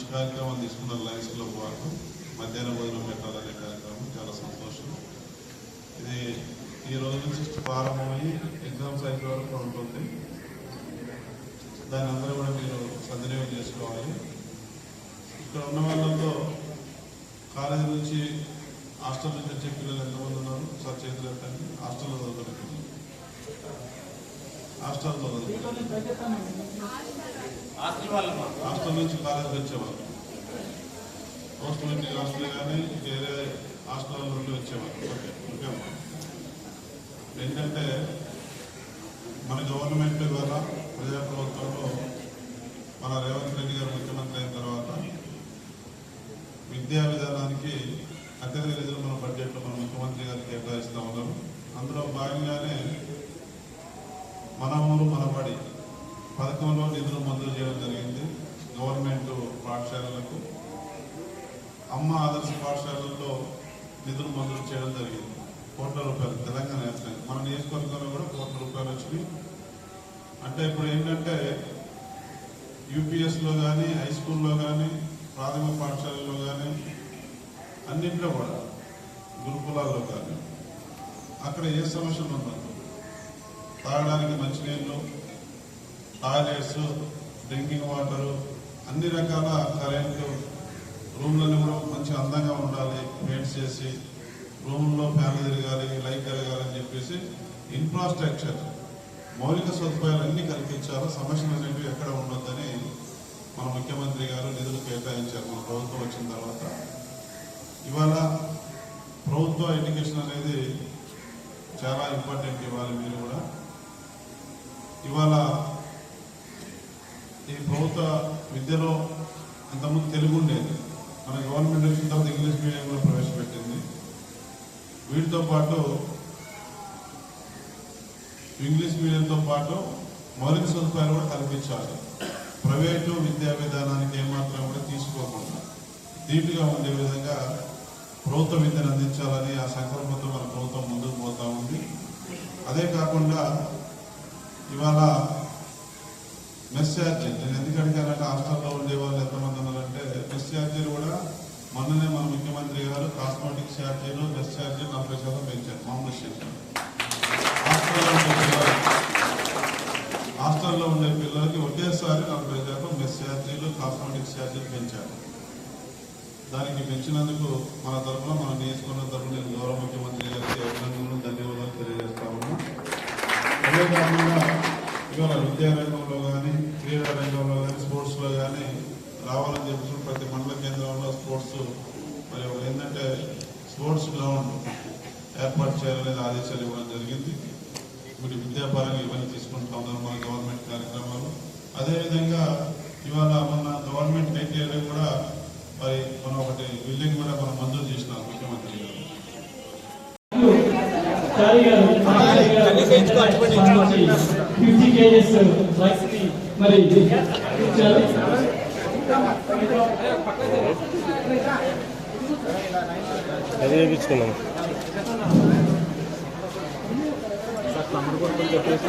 మంచి కార్యక్రమం తీసుకున్నారు లయన్స్లో పాటు. మధ్యాహ్నం భోజనం పెట్టాలనే కార్యక్రమం చాలా సంతోషం. ఇది ఈ రోజు నుంచి ప్రారంభమయ్యి ఎగ్జామ్స్ అయిన వరకు ఉంటుంది. దాని అందరూ కూడా మీరు సద్వినియోగం చేసుకోవాలి. ఇక్కడ ఉన్న వాళ్ళతో కాలేజీ నుంచి హాస్టల్ నుంచి హాస్టల్లో హాస్టల్ హాస్టల్ నుంచి కాలేజీకి వచ్చేవాళ్ళు. పోస్ట్ మెట్రిక్ హాస్టల్ కానీ వేరే హాస్టల్ నుండి వచ్చేవాళ్ళు. ఓకే. ఏంటంటే మన గవర్నమెంట్ ద్వారా ప్రజాప్రభుత్వంలో మన రేవంత్ రెడ్డి గారు ముఖ్యమంత్రి అయిన తర్వాత విద్యా విధానానికి అత్యధిక నిధులు మన బడ్జెట్లో మన ముఖ్యమంత్రి గారు కేటాయిస్తూ ఉన్నారు అందులో భాగంగానే మన ఊరు మన బడి గతంలో నిధులు మంజూరు చేయడం జరిగింది. గవర్నమెంట్ పాఠశాలలకు అమ్మ ఆదర్శ పాఠశాలల్లో నిధులు మంజూరు చేయడం జరిగింది. కోట్ల రూపాయలు తెలంగాణ వ్యాప్తంగా మన నియోజకవర్గంలో కూడా కోట్ల రూపాయలు వచ్చినాయి. అంటే ఇప్పుడు ఏంటంటే యూపీఎస్లో కానీ హై స్కూల్లో కానీ ప్రాథమిక పాఠశాలలో కానీ అన్నింటిలో కూడా గురుకులాల్లో కానీ అక్కడ ఏ సమస్యలు ఉండదు తాగడానికి మంచినీళ్ళు టాయిలెట్స్ డ్రింకింగ్ వాటర్ అన్ని రకాల కరెంటు రూమ్లను కూడా మంచి అందంగా ఉండాలి పెయింట్స్ చేసి రూమ్లో ఫ్యాన్లు తిరగాలి లైట్ తిరగాలి అని చెప్పేసి ఇన్ఫ్రాస్ట్రక్చర్ మౌలిక సదుపాయాలు అన్నీ కల్పించాలి సమస్యలు అనేవి ఎక్కడ ఉండొద్దని మన ముఖ్యమంత్రి గారు నిధులు కేటాయించారు మన ప్రభుత్వం వచ్చిన తర్వాత. ఇవాళ ప్రభుత్వ ఎడ్యుకేషన్ అనేది చాలా ఇంపార్టెంట్ ఇవ్వాలి మీరు కూడా. ఇవాళ ఈ ప్రభుత్వ విద్యలో అంతకుముందు తెలుగు ఉండేది. మన గవర్నమెంట్ వచ్చిన తర్వాత ఇంగ్లీష్ మీడియంలో ప్రవేశపెట్టింది. వీటితో పాటు ఇంగ్లీష్ మీడియంతో పాటు మౌలిక సదుపాయాలు కూడా కల్పించాలి. ప్రైవేటు విద్యా విధానానికి ఏమాత్రం కూడా తీసుకోకుండా ధీటుగా ఉండే విధంగా ప్రభుత్వ విద్యను అందించాలని ఆ సంకల్పంతో మన ప్రభుత్వం ముందుకు పోతూ ఉంది. అదే కాకుండా ఇవాళ మెస్ ఛార్జీ నేను ఎందుకు అడిగానంటే హాస్టల్లో ఉండే వాళ్ళు ఎంతమంది ఉన్నారంటే మెస్ ఛార్జీలు కూడా మొన్ననే మన ముఖ్యమంత్రి గారు కాస్మెటిక్ ఛార్జీలు మెస్ ఛార్జీలు నలభై శాతం పెంచారు మామూలు హాస్టల్లో ఉండే పిల్లలకి ఒకేసారి నలభై శాతం మెస్ ఛార్జీలు కాస్మెటిక్ ఛార్జీలు పెంచారు. దానికి పెంచినందుకు మన తరఫున మనం నియోజకవర్గం తరఫున నేను గౌరవ ముఖ్యమంత్రి గారికి అభినందనలు ధన్యవాదాలు తెలియజేస్తా ఉన్నా అదే కాకుండా ఇవాళ విద్యారంగంలో క్రీడా రంగంలో కానీ స్పోర్ట్స్లో కానీ రావాలని చెప్పి ప్రతి మండల కేంద్రంలో స్పోర్ట్స్ మరి ఏంటంటే స్పోర్ట్స్ గ్రౌండ్ ఏర్పాటు చేయాలనేది ఆదేశాలు ఇవ్వడం జరిగింది. వీటి విద్యాపరంగా ఇవన్నీ తీసుకుంటా ఉన్నారు మన గవర్నమెంట్ కార్యక్రమాలు. అదేవిధంగా ఇవాళ మన గవర్నమెంట్ ఐటీఐలో కూడా మరి మనం ఒకటి బిల్డింగ్ కూడా మనం మంజూరు చేసినాం ముఖ్యమంత్రి గారు. ఫిఫ్టీ కేజెస్ రైస్ని మరి అది అది చెప్పేసి